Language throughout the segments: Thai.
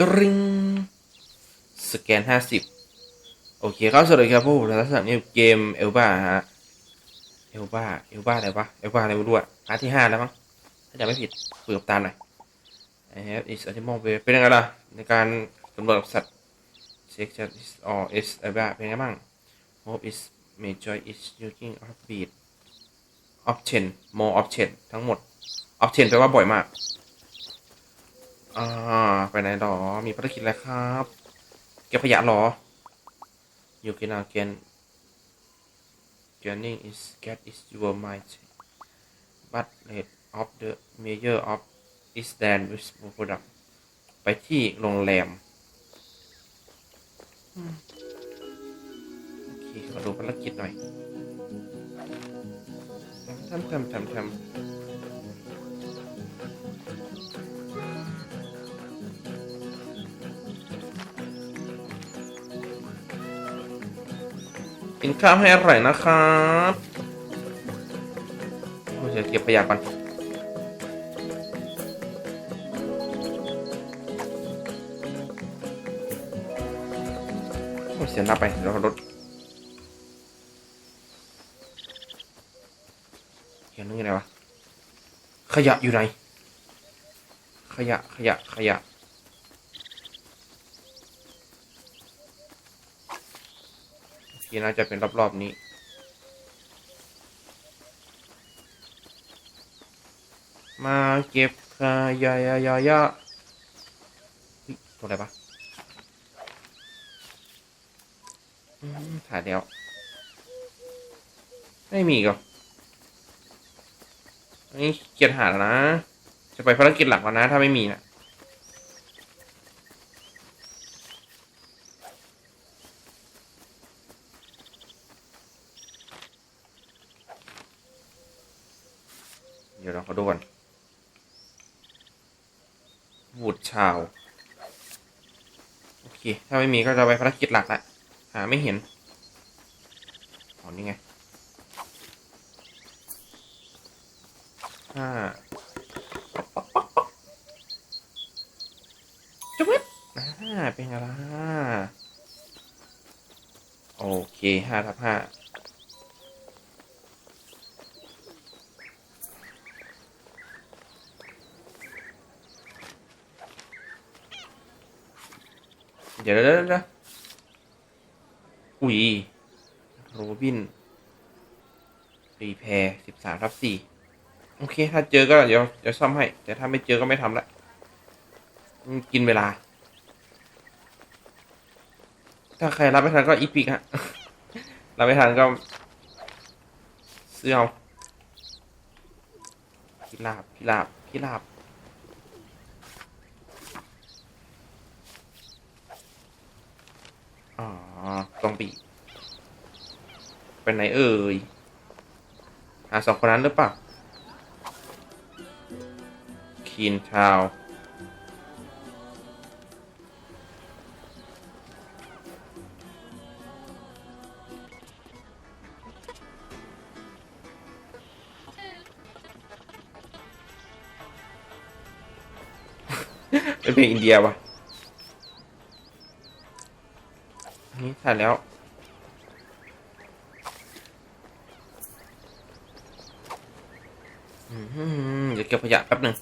ตริงสแกนห้าสิบโอเคครับสวัสดีครับผู้ลักษณะนี้เกมเอลบ้าฮะเอลบ้าเอลบ้าอะไรวะเอลบ้าอะไรไม่รู้อะพาร์ทที่ห้าแล้วมั้งถ้าจำไม่ผิดเปิดตามหน่อย I have is animal way เป็นยังไงล่ะ ในการสำรวจสัตว์ check that is all is อะไรบ้างเป็นยังไงบ้าง hope is major is using of beat option more option ทั้งหมด option แปลว่าบ่อยมาก อ่า ไปไหนหรอ มีภารกิจอะไรครับ เก็บขยะหรอ you can again Joining is get is your mind but rate of the major of is then with product ไปที่โรงแรมอืมโอเคขอดูภารกิจหน่อยทำทำทำทำ กินข้าวให้อร่อยนะครับเราจะเก็บขยะก่อนโอ้เสียหน้าไปเดี๋ยวรถเขียนนึงอยู่ไหนวะ ขยะอยู่ไหน ขยะ ขยะ ขยะ ที่น่าจะเป็นรอบ ๆ นี้ มาเก็บขยะยะยะยะตัวอะไรปะถ่ายแล้ว ไม่มีก็อันนี้เกียรหาแล้วนะ จะไปภารกิจหลักแล้วนะ ถ้าไม่มีนะ เดี๋ยวเราขอดูก่อนวูดชาว โอเค ถ้าไม่มีก็จะไปภารกิจหลักแหละหาไม่เห็นอ๋อนี่ไงห้าจุ๊บอ่าเป็นไงล่ะโอเคห้าทับห้า เดี๋ยวเดี๋ยวเดี๋ยวอุ้ยโรบินรีแพร์สิบสามทับสี่โอเค ถ้าเจอก็เดี๋ยวเดี๋ยวซ่อมให้ แต่ถ้าไม่เจอก็ไม่ทำละกินเวลา ถ้าใครรับไม่ทันก็อีพิกฮะ รับไม่ทันก็ ซื้อเอาพิลาบพิลาบพิลาบ อ๋อตรงปีเป็นไหนเอ่ยหาสองคนนั้นหรือเปล่าคีนทาวเป็นเพลงอินเดียวะ อันนี้ถ่ายแล้วอืมเดี๋ยวเก็บขยะแป๊บหนึ่ง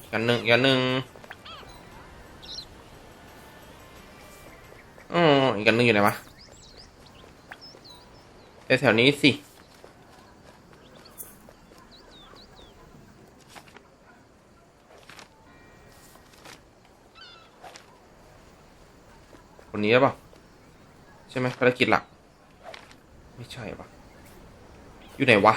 อีกอันหนึ่งอีกอันหนึ่งอ๋ออีกอันหนึ่งอยู่ไหนวะ แถวนี้สิคนนี้หรือเปล่าใช่ไหมภารกิจหลัก ไม่ใช่ปะอยู่ไหนวะ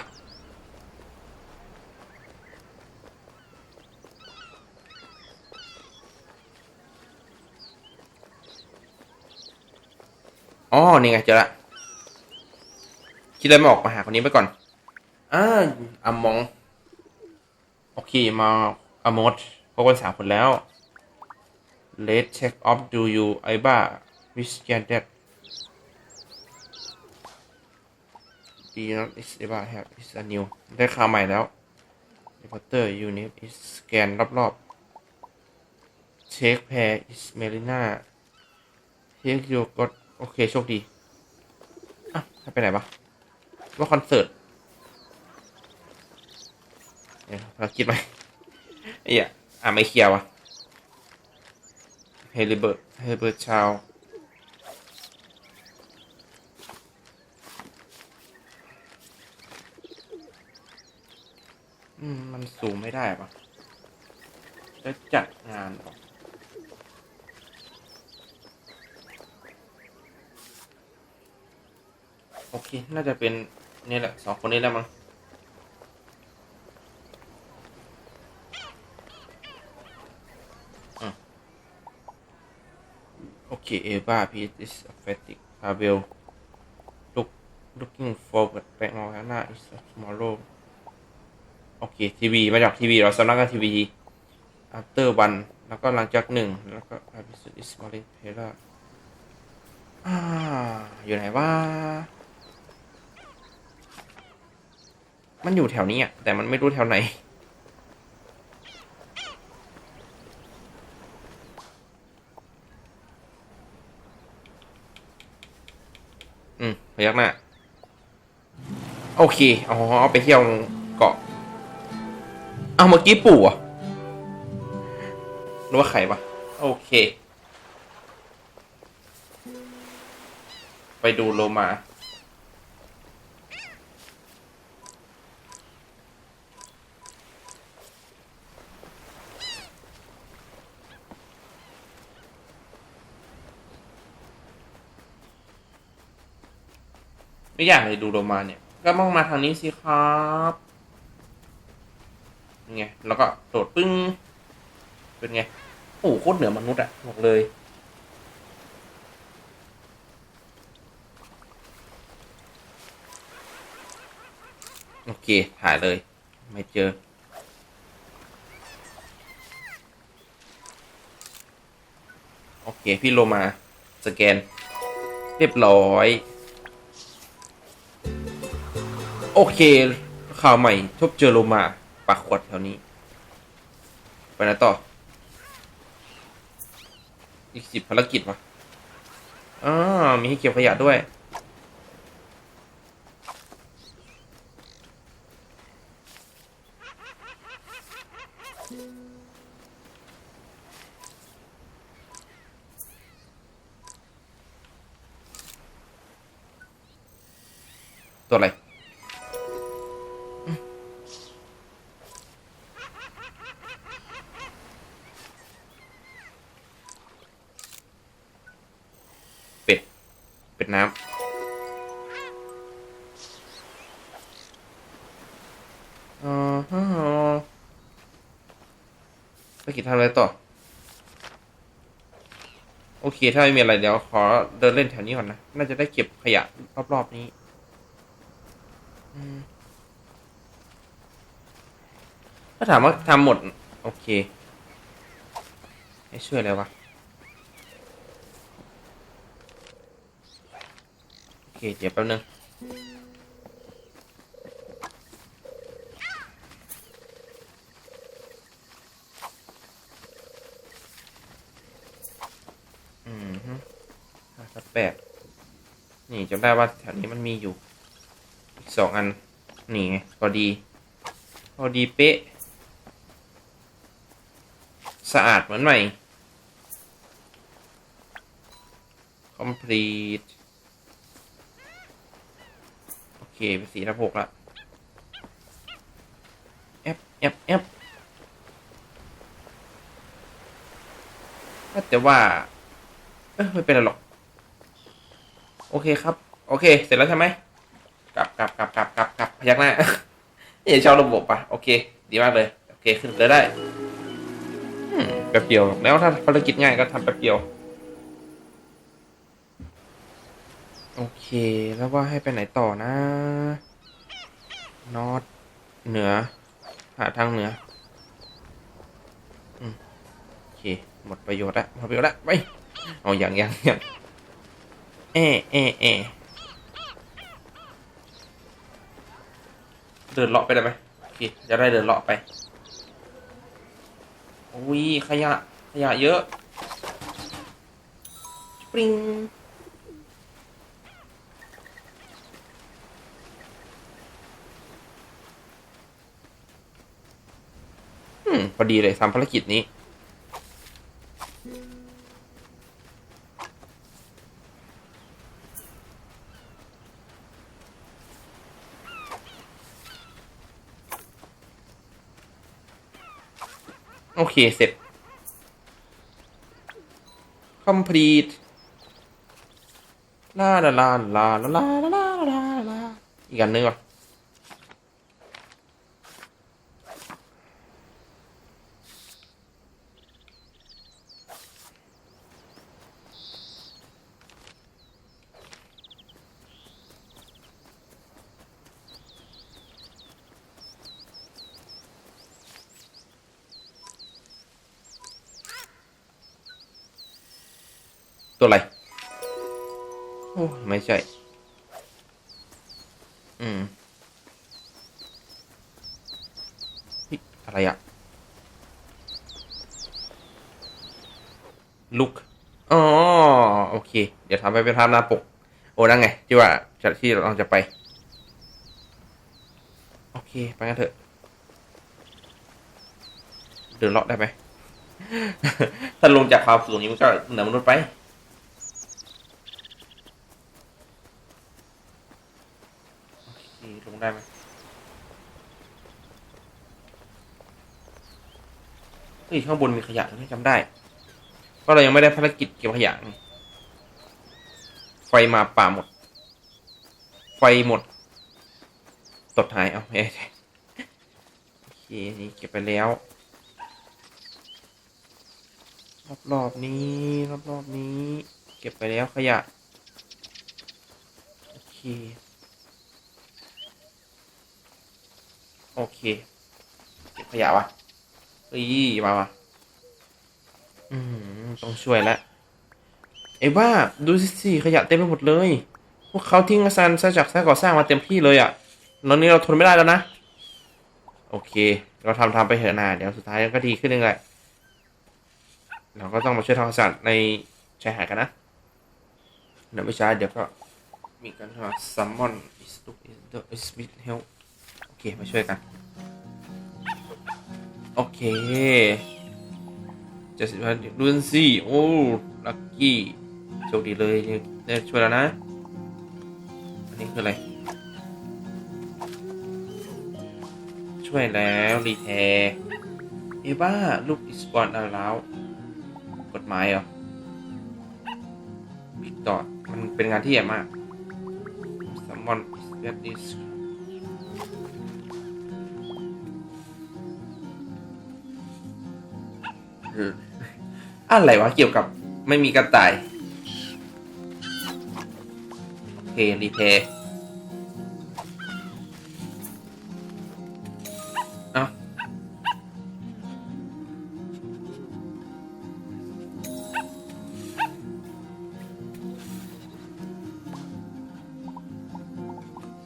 อ๋อ นี่ไงเจอละ คิดอะไรไม่ออกมาหาคนนี้ไปก่อน อ่าอามอง โอเค มาอามอสพบกันสามคนแล้ว Let's check off do you ไอ้บ้า we scan that the not is about have is a new ได้ข่าวใหม่แล้ว reporter unit is scan รอบๆ check pair is melina check your got โอเค โชคดี อะให้ไปไหนปะ ว่าคอนเสิร์ตเนี่ยภารกิจไหมไอ้เหี้ยอะไม่เคลียร์วะเฮลิเบิร์ตเฮลิเบิร์ตชาวมันสูงไม่ได้ปะจะจัดงานเหรอโอเค น่าจะเป็น นี่แหละสองคนนี้แล้วมั้งโอเคเอว่าพีท is apathetic พาเบล look looking forward แปลงมองข้างหน้า is tomorrow โอเคทีวีมาจากทีวีเราสำนักงานทีวี after one แล้วก็หลังจากหนึ่งแล้วก็ is morning p a r a อยู่ไหนวะ มันอยู่แถวนี้อะ แต่มันไม่รู้แถวไหน อืมพยักหน้า โอเค อ๋อ เอาไปเที่ยวเกาะ เอาเมื่อกี้ปู่อะรือว่าใครปะโอเค ไปดูโลมา ไม่อยากเลยดูโลมาเนี่ย ก็มองมาทางนี้สิครับยังไง แล้วก็โดดปึ้ง เป็นไง โอ้โหโคตรเหนือมนุษย์อะบอกเลย โอเคถ่ายเลย ไม่เจอโอเค พี่โลมา สแกน เรียบร้อย โอเค ข่าวใหม่พบเจอโลมาปากขวดแถวนี้ ไปไหนต่อ อีกสิบภารกิจวะอ่ามีให้เก็บขยะด้วย ตัวอะไรำอะไรต่อ โอเค ถ้าไม่มีอะไรเดี๋ยวขอเดินเล่นแถวนี้ก่อนนะ น่าจะได้เก็บขยะรอบๆนี้ถ้าถามว่าทำหมด โอเค ให้ช่วยอะไรวะ โอเค เดี๋ยวแป๊บนึง อืมฮึห้าสิบแปดนี่ จำได้ว่าแถวนี้มันมีอยู่อีกสองอัน นี่ไงพอดี พอดีเป๊ะ สะอาดเหมือนใหม่ complete โอเคเป็นสีทับหกละแอปแอปแอปแต่ว่า เออไม่เป็นไรหรอก โอเคครับ โอเค เสร็จแล้วใช่ไหมกลับกลับกลับกลับกลับกลับพยักหน้านี่ชอบระบบปะโอเค ดีมากเลย โอเค ขึ้นเลยได้แป๊บเดียว แล้วถ้าภารกิจง่ายก็ทำแป๊บเดียว โอเค แล้วว่าให้ไปไหนต่อนะนอตเหนือ หาทางเหนืออโอเค หมดประโยชน์ละหมดประโยชน์ละไป เอาอย่างอย่างอย่าง เอะเอะเอะเดินเลาะไปได้ไหมโอเคจะได้เดินเลาะไปอุ้ยขยะ ขยะเยอะปริงอืมพอดีเลยทำภารกิจนี้ โอเค เสร็จ complete ลาลาลาลาลาลาลาลาอีกอันนึงก่อน ลุกอ๋อโอเค เดี๋ยวทำไปเป็นภาพหน้าปก โอ้นั่งไง ที่ว่าจากที่เราจะไป โอเค ไปกันเถอะ เดินเลาะได้ไหมถ้าลงจากความสูงนี้มันก็เหนือมนุษย์ไปโอเคลงได้ไหมเฮ้ยข้างบนมีขยะไม่จำได้ เพราะเรายังไม่ได้ภารกิจเก็บขยะไงไฟมาป่าหมด ไฟหมด ตดหาย เอาไม่ใช่โอเค นี่เก็บไปแล้ว รอบๆนี้ รอบๆนี้ เก็บไปแล้วขยะ โอเค โอเค เก็บขยะวะเฮ้ยมาวะอืม ต้องช่วยแล้วไอ้บ้าดูสิขยะเต็มไปหมดเลย พวกเขาทิ้งอาซานซะจากสร้างก่อสร้างมาเต็มที่เลยอะ่ะตอนนี้เราทนไม่ได้แล้วนะ โอเค เราทำทำไปเถอะนาเดี๋ยวสุดท้ายก็ดีขึ้นเองแหละเราก็ต้องมาช่วยทำความสะอาดในชายหาดกันนะเดี๋ยวไม่ช้าเดี๋ยวก็มีการทำซัมมอนอิสตุอิสเดอิสมิทเฮลโอเค มาช่วยกัน โอเค จ็ดสิบพันดูนสิโอ้ลัคกี้โชคดีเลยได้ช่วยแล้วนะ อันนี้คืออะไร ช่วยแล้ว รีแทร์เอบ้าลูกอิสปอนอาแล้ว กฎหมายเหรอผิดต่อมันเป็นงานที่ใหญ่มาก someone is that is เออ อะไรวะเกี่ยวกับไม่มีกระต่ายโอเครีเพย์เอา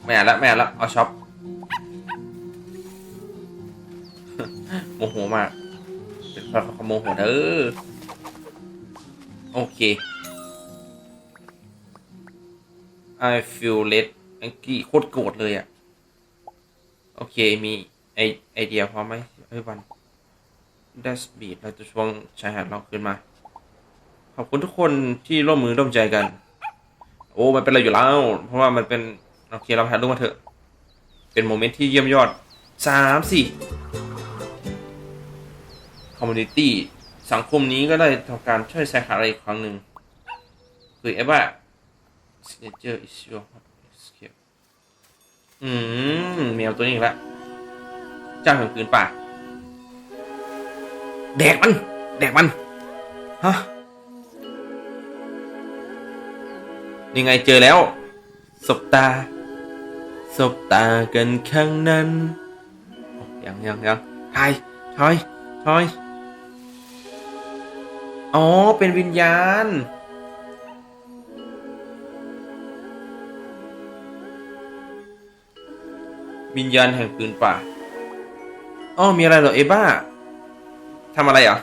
ไม่อ่านละไม่อ่านละเอาช็อปโมโหมาก เป็นเพราะเขาโมโหเด้อ เค I feel late angry โคตรโกรธเลยอะ่ะ โอเค มี ไอไอเดียพร้อมไหมเอ้ยวัน Dash Beat เราจะช่วงชายหาดเราขึ้นมา ขอบคุณทุกคนที่ร่วมมือร่วมใจกัน โอ้ มันเป็นอะไรอยู่แล้ว เพราะว่ามันเป็น โอเค เราถ่ายรูปมาเถอะ เป็นโมเมนต์ที่เยี่ยมยอดสามสี่คอมมูนิตี้ สังคมนี้ก็ได้ทำการช่วยแชร์หาอะไรอีกครั้งหนึ่งคือไอ้ว่า signature is your escape อืมแมวตัวนี้อีกแล้วเจ้าแห่งพื้นป่าแดกมัน แดกมันฮะนี่ไงเจอแล้วสบตาสบตากันข้างนั้นโอ้ยังยังยังทายทอยทอย อ๋อ เป็นวิญญาณ วิญญาณแห่งปืนป่าอ๋อมีอะไรเหรอเอบ้าทำอะไรอะ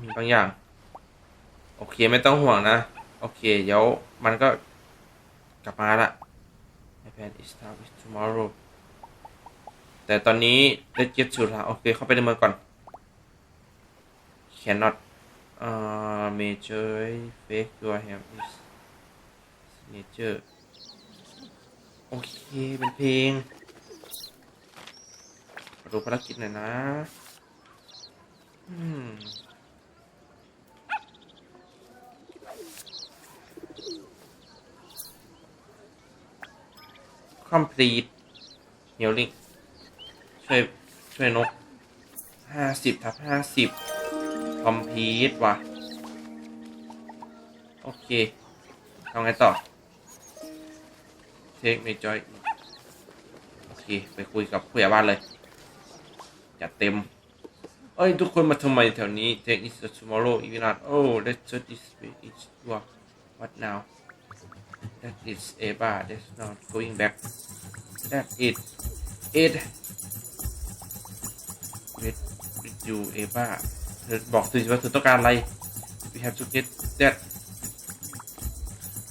มีบางอย่าง โอเคไม่ต้องห่วงนะ โอเค เดี๋ยว มันก็กลับมาละ My plan is to tomorrow แต่ตอนนี้ได้เจ็ดชุดแล้วโอเค เข้าไปในเมืองก่อน cannot uh, major fake your ham is nature โอเค เป็นเพลงดูภารกิจหน่อยนะ อืมคอมพลีทเฮลิง ช่วยช่วยนกห้าสิบทับห้าสิบคอมพีทวะโอเคทำไงต่อ เทคไม่จอย โอเค ไปคุยกับผู้ใหญ่บ้านเลย จัดเต็ม เอ้ย ทุกคนมาทำไมแถวนี้ Take is tomorrow if ร์โอ้ let's just this way it's what what now that is a bar that's not going back that is it with you Eva เธอบอกสิว่าเธอต้องการอะไร we have to get that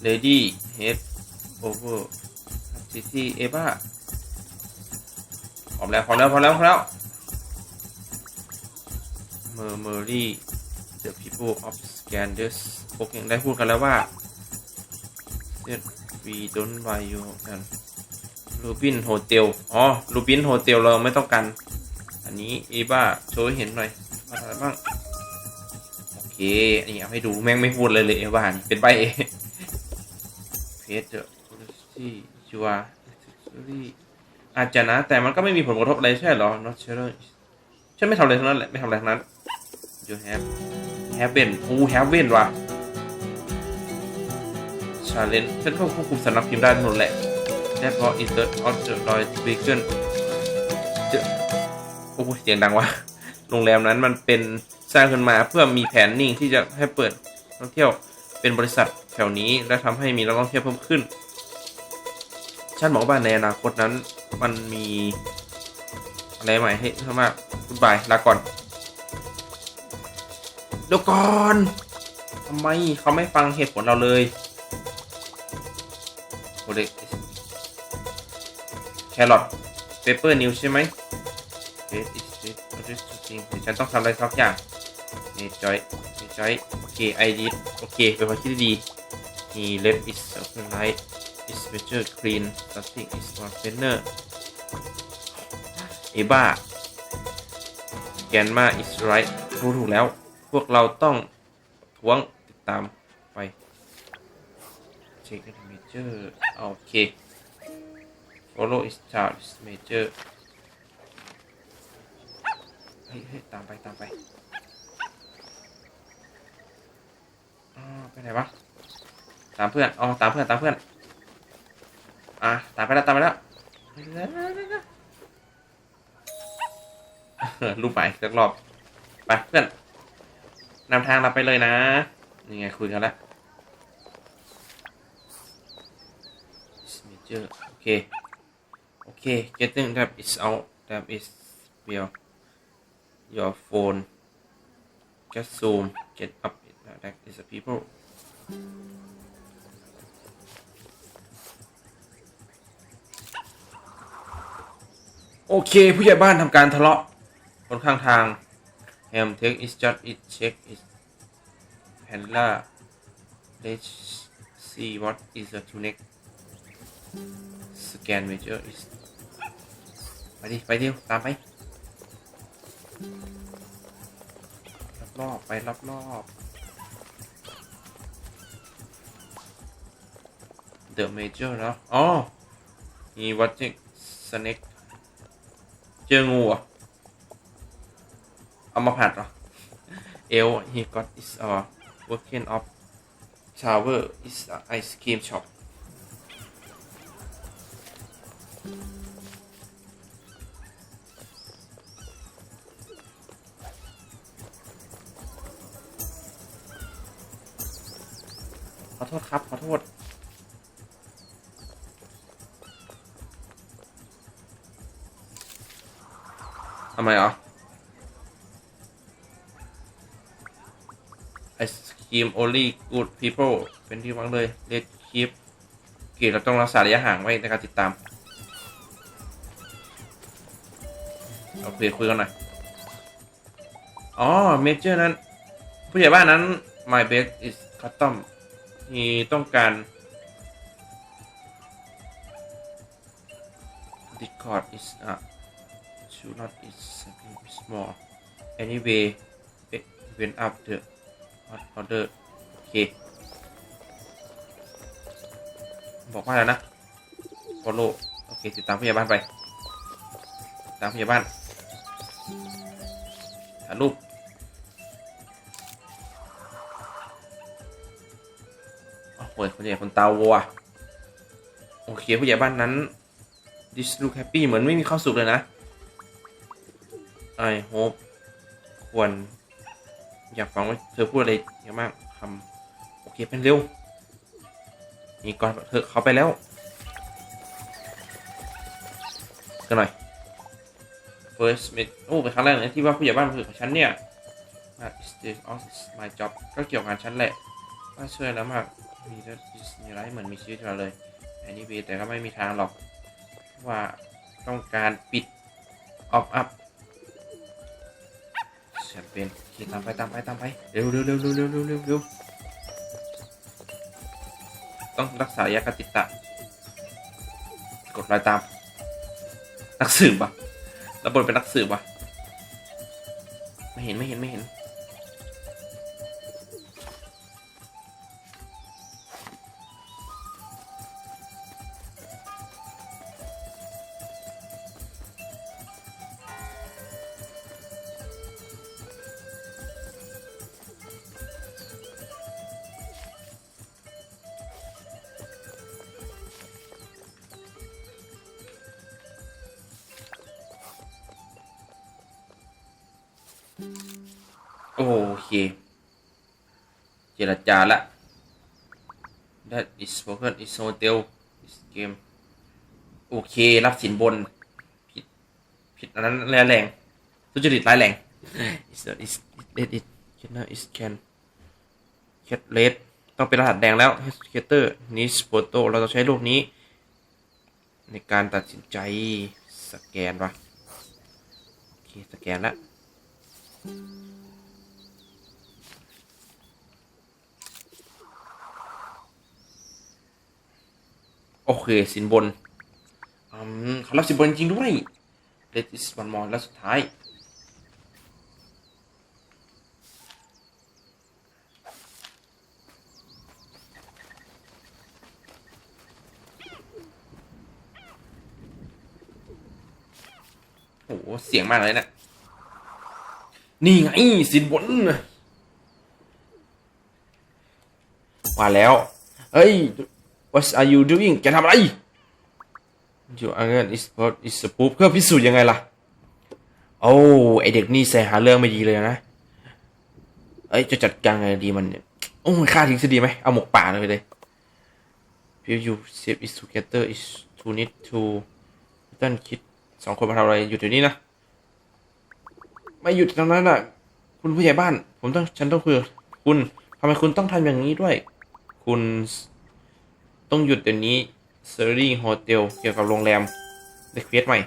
lady head over city Eva พร้อมแล้วพร้อมแล้วพร้อมแล้วพร้อมแล้ว Murmury the people of Scandus โอเคได้พูดกันแล้วว่า that we don't buy you กันรูบินโฮเทลอ๋อรูบินโฮเทลเราไม่ต้องการ อันนี้เอบ้าโชว์เห็นหน่อยว่าอะไรบ้างโอเคอันนี้เอาให้ดูแม่งไม่พูดเลยเลยเอบ้านี่เป็นใบเอเพจเจอ policy ชัวอาจจะนะ แต่มันก็ไม่มีผลกระทบอะไรใช่หรอ not sure ฉันไม่ทำอะไรทั้งนั้นแหละไม่ทำอะไรทั้งนั้น you have heaven โอ้ heaven ว่ะ challenge ฉันก็ควบคุมสำนักพิมพ์ได้หมดแหละ that was insert of the Royal Beacon เจอโอ้โหเสียงดังว่ะโรงแรมนั้นมันเป็นสร้างขึ้นมาเพื่อมีแผนนิ่งที่จะให้เปิดท่องเที่ยวเป็นบริษัทแถวนี้ และทำให้มีนักท่องเที่ยวเพิ่มขึ้น ฉันบอกว่าในอนาคตนั้น มันมีอะไรใหม่ให้เพิ่มาคุณบายลาก่อนเดี๋ยวก่อนทำไมเขาไม่ฟังเหตุผลเราเลยโอเด็กแครอทเปเปอร์นิวใช่ไหม Wait is this what is the thing ฉันต้องทำอะไรสักอย่างเนจอยเนจอยโอเคไอดีโอเคเป็นความคิดที่ดี He left is open light is better clean something is more thinner เอบ้าแกนมา is right รู้ถูกแล้ว พวกเราต้องทวงติดตามไป check the major โอเค follow is child is major เฮ้ยเฮ้ยตามไปตามไปอ๋อไปไหนวะตามเพื่อนอ๋อตามเพื่อนตามเพื่อนอะตามไปแล้วตามไปแล้วรูปใหม่สักรอบไปเพื่อนนำทางเราไปเลยนะนี่ไงคุยกันแล้ว Major โอเคโอเค getting that is out that is real your phone just zoom get up that is a people โอเค ผู้ใหญ่บ้านทำการทะเลาะบนข้างทาง Ham take is just it check is Panda let's see what is the to next scan major is ไปดิ ไปดิตามไป รอบๆไปรอบๆ The Major แล้วอ๋อมี watching snake เจองูอะเอามาผัดเหรอเอล he got is a working of tower is a ice cream shop ขอโทษครับ ขอโทษ ทำไมอ๋อไอศครีม only good people เป็นที่วังเลยเรียกคลิปเกตเราต้องรักษาระยะห่างไว้ในการติดตาม เอาคุยคุยกันหน่อย อ๋อ เมเจอร์นั้น ผู้ใหญ่บ้านนั้น my bed is custom มีต้องการดิคอร์ดสต์อะชูนอตอี is something small anyway when up the order โอเค บอกว่าแล้วนะ follow โอเค ติดตามพยาบาลไป ตามพยาบาลถ่ายรูป โอ้โหคนใหญ่คนตาวัวโอเคผู้ใหญ่บ้านนั้น this look happy เหมือนไม่มีข้าวสุกเลยนะ I hope ควร อยากฟังว่าเธอพูดอะไรเยอะมากคำโอเคเป็นเร็ว นี่ก่อนเธอเขาไปแล้วกันหน่อย first meet โอ้เป็นครั้งแรกเลยที่ว่าผู้ใหญ่บ้านคือของฉันเนี่ย That is this all is my job ก็เกี่ยวกับงานฉันแหละว่าช่วยแล้วมาก มีรถมีไรเหมือนมีชีวิตมาเลย อันนี้บีแต่ก็ไม่มีทางหรอก ว่าต้องการปิดออฟอัพแชมเปญขี่ตามไปตามไปตามไปเร็วเร็วเร็วเร็วเร็วเร็วเร็วต้องรักษายากติตะ กดรอยตาม นักสืบปะระเบิดเป็นนักสืบปะไม่เห็นไม่เห็นไม่เห็น โอเค เจรจาละ That is spoken is hotel is game โอเค รับสินบน ผิด ผิดอันนั้นแรงแรงทุจริตร้ายแรง is is let it can is can cat red ต้องเป็นรหัสแดงแล้ว hater needs photo เราจะใช้รูปนี้ ในการตัดสินใจสแกนวะโอเค สแกนแล้ว โอเคสินบนอืมเขารับสินบนจริงด้วย Let is one more แล้วสุดท้ายโอ้โหเสียงมากเลยนะนี่ไงสินบนมาแล้ว เฮ้ย What are you doing จะทำอะไร You are an is what is a proof เพื่อพิสูจน์ยังไงล่ะ โอ้ไอเด็กนี่ใส่หาเรื่องไม่ดีเลยนะเอ้ยจะจัดการไงดีมันเนี่ยโอ้ยฆ่าทิ้งซะดีไหมเอาหมกป่าเลยไปเลย If you save is together is to need to ต้นคิดสองคนมาทำอะไรอยู่แถวนี้นะไม่หยุดตรงนั้นอะ คุณผู้ใหญ่บ้าน ผมต้องฉันต้องคุยคุณทำไมคุณต้องทำอย่างนี้ด้วย คุณ ต้องหยุดเดี๋ยวนี้เซอรี่โฮเทลเกี่ยวกับโรงแรมเด็กเฟสใหม่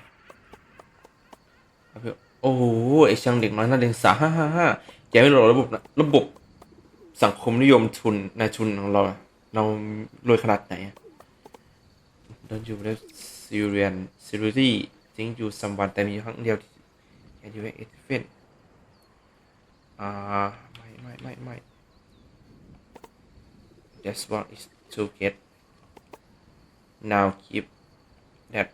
โอ้โหไอช่างเด็กน้อยน่าเรียนสาฮ่าฮ่าฮ่าแกไม่รอระบบระบบสังคมนิยมทุนนายทุนของเรา เรารวยขนาดไหน Don't you let Syrian security think you someone แต่มีครั้งเดียวที่ Can you make it fit อ่า ไม่ ไม่ ไม่ ไม่ That's what is to get now keep that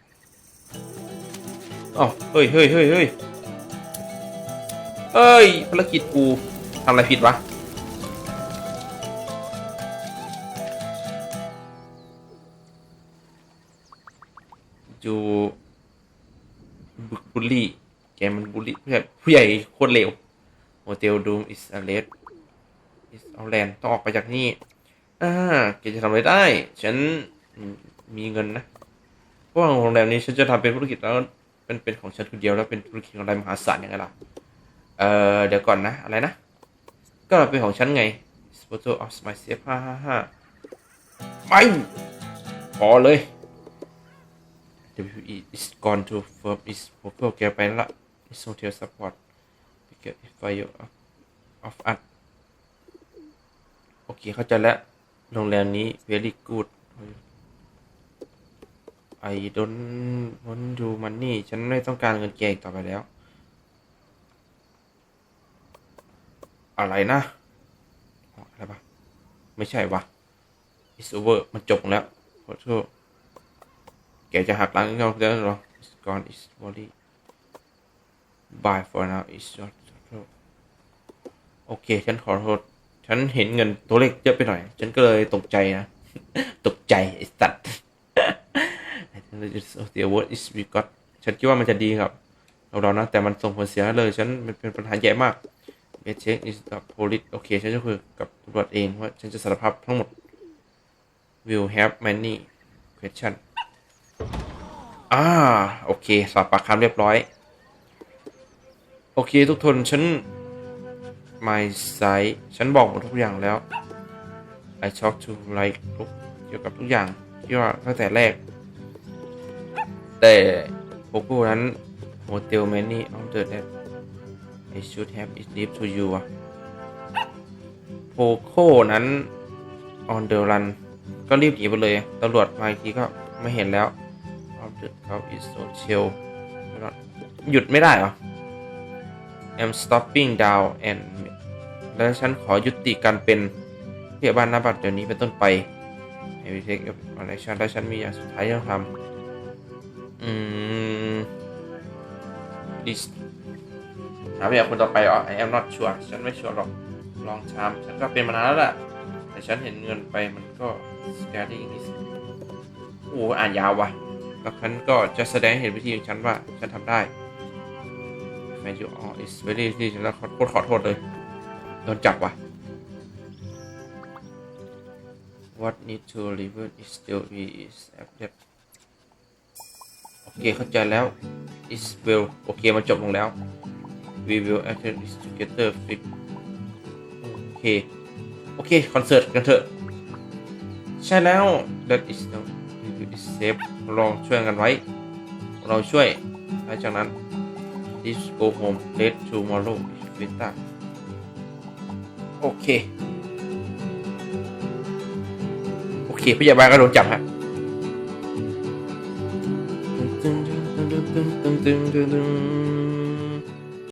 อ๋อเฮ้ยเฮ้ยเฮ้ยเฮ้ยเฮ้ยภารกิจกูทำอะไรผิดวะจูบุบุลลี่แกมันบุลลี่ผู้ใหญ่ผู้ใหญ่โคตรเลวโฮเทลดูมอิสอเลสอิสออแลนต้องออกไปจากนี่อ่าแกจะทำอะไรได้ ฉัน มีเงินนะเพราะว่าโรงแรมนี้ฉันจะทำเป็นธุรกิจแล้วเป็นเป็นของฉันคนเดียวแล้วเป็นธุรกิจของรายมหาศาลยังไงล่ะเอ่อเดี๋ยวก่อนนะ อะไรนะ ก็เป็นของฉันไง photo of myself ฮ่าฮ่าฮ่าไม่พอเลย WE is gone to firm is purple แกไปแล้วละ is hotel support because if fire of of us โอเค เข้าใจแล้ว โรงแรมนี้ very good I don't want to money ฉันไม่ต้องการเงินแกอีกต่อไปแล้ว อะไรนะอะไรปะไม่ใช่วะ it's over มันจบแล้วขอโทษแกจะหักหลังเราแล้วหรอ it's gone it's body bye for now it's not โอเค ฉันขอโทษ ฉันเห็นเงินตัวเลขเยอะไปหน่อย ฉันก็เลยตกใจนะ ตกใจไอ้สัตว์ the word is we got ฉันคิดว่ามันจะดีครับเราเรานะ แต่มันส่งผลเสียเลยฉันมันเป็นปัญหาใหญ่มากเบเช็ค is the police โอเคฉันจะคุยกับตำรวจเองว่าฉันจะสารภาพทั้งหมด will have many question อ่า โอเค สอบปากคำเรียบร้อย โอเค ทุกคนฉัน my side ฉันบอกหมดทุกอย่างแล้ว I talk to like ทุกเกี่ยวกับทุกอย่างที่ว่าตั้งแต่แรก แต่พวกผู้นั้น hotel many on the that I should have it leave to you อะโพโคนั้น on the run ก็รีบหนีไปเลย ตำรวจมาอีกทีก็ไม่เห็นแล้ว on the how is so chill หยุดไม่ได้เหรอ I'm stopping down and และฉันขอยุติการเป็นเพยาบาลหน้าบัตรเดี๋ยวนี้เป็นต้นไป I will take action และฉันมีอย่างสุดท้ายที่ต้องทำ อืม this ถามอย่างคนต่อไปอ๋อ I am not sure ฉันไม่ชัวร์หรอก ลองชาม ฉันก็เป็นมานานแล้วแหละแต่ฉันเห็นเงินไปมันก็ scary นิดโอ้อ่านยาวว่ะแล้วฉันก็จะแสดงเห็นวิธีของฉันว่า ฉันทำได้แมนยูอ๋อ is very ที่ฉันแล้วโคตรขอโทษเลย โดนจับว่ะ what need to revert is still we is accept โอ เคเข้าใจแล้ว is well โอเคมันจบลงแล้ว we will attend is together fit โอเค โอเค คอนเสิร์ตกันเถอะ ใช่แล้ว that is no we will is safe ลองช่วยกันไว้ เราช่วยหลังจากนั้น this go home late tomorrow is better โอเค โอเคพยาบาลก็โดนจับฮะ ตึง